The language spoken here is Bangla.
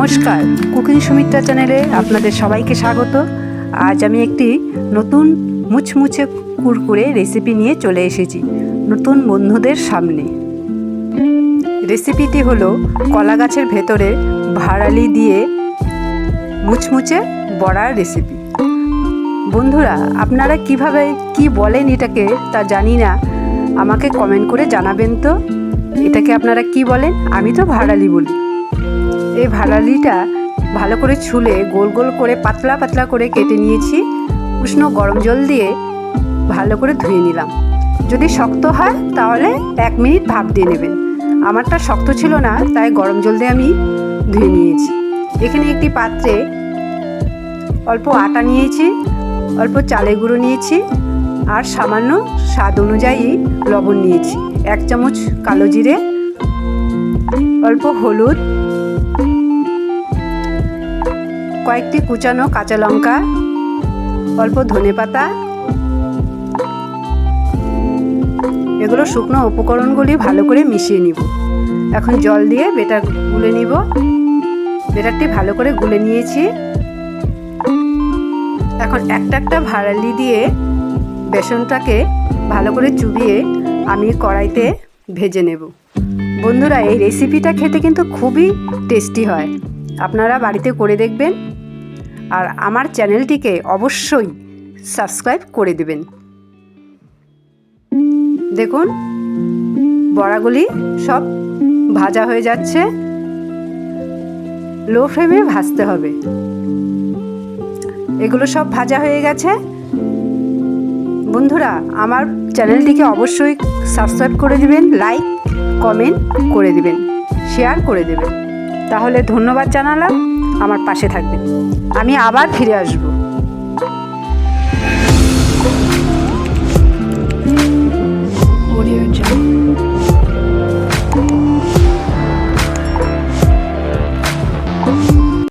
নমস্কার। কুকিং সুমিত্রা চ্যানেলে আপনাদের সবাইকে স্বাগত। আজ আমি একটি নতুন মুচমুচে কুরকুরে রেসিপি নিয়ে চলে এসেছি নতুন বন্ধুদের সামনে। রেসিপিটি হলো কলা গাছের ভেতরে ভাড়ালি দিয়ে মুচমুচে বড়ার রেসিপি। বন্ধুরা, আপনারা কীভাবে, কি বলেন এটাকে তা জানি না। আমাকে কমেন্ট করে জানাবেন তো। এটাকে আপনারা কি বলেন? আমি তো ভাড়ালি বলি। এই ভাড়ালিটা ভালো করে ছুলে গোল গোল করে পাতলা পাতলা করে কেটে নিয়েছি। উষ্ণ গরম জল দিয়ে ভালো করে ধুয়ে নিলাম। যদি শক্ত হয় তাহলে এক মিনিট ভাপ দিয়ে নেবেন। আমারটা শক্ত ছিল না, তাই গরম জল দিয়ে আমি ধুয়ে নিয়েছি। এখানে একটি পাত্রে অল্প আটা নিয়েছি, অল্প চালের গুঁড়ো নিয়েছি আর সামান্য স্বাদ অনুযায়ী লবণ নিয়েছি। এক চামচ কালো জিরে, অল্প হলুদ কয়েকটি কুচানো কাঁচা লঙ্কা, অল্প ধনে পাতা, এগুলো শুকনো উপকরণগুলি ভালো করে মিশিয়ে নিব। এখন জল দিয়ে বেটার গুলে নিব। বেটারটি ভালো করে গুলে নিয়েছি। এখন একটা একটা ভাড়ালি দিয়ে বেসনটাকে ভালো করে চুবিয়ে আমি কড়াইতে ভেজে নেব। বন্ধুরা, এই রেসিপিটা খেতে কিন্তু খুবই টেস্টি হয়। আপনারা বাড়িতে করে দেখবেন। আর আমার চ্যানেলটিকে অবশ্যই সাবস্ক্রাইব করে দেবেন। দেখুন, বড়াগুলি সব ভাজা হয়ে যাচ্ছে। লো ফ্লেমে ভাজতে হবে। এগুলো সব ভাজা হয়ে গেছে। বন্ধুরা, আমার চ্যানেলটিকে অবশ্যই সাবস্ক্রাইব করে দিবেন, লাইক, কমেন্ট করে দিবেন, শেয়ার করে দেবেন। তাহলে ধন্যবাদ জানালাম। আমার পাশে থাকবেন। আমি আবার ফিরে আসব।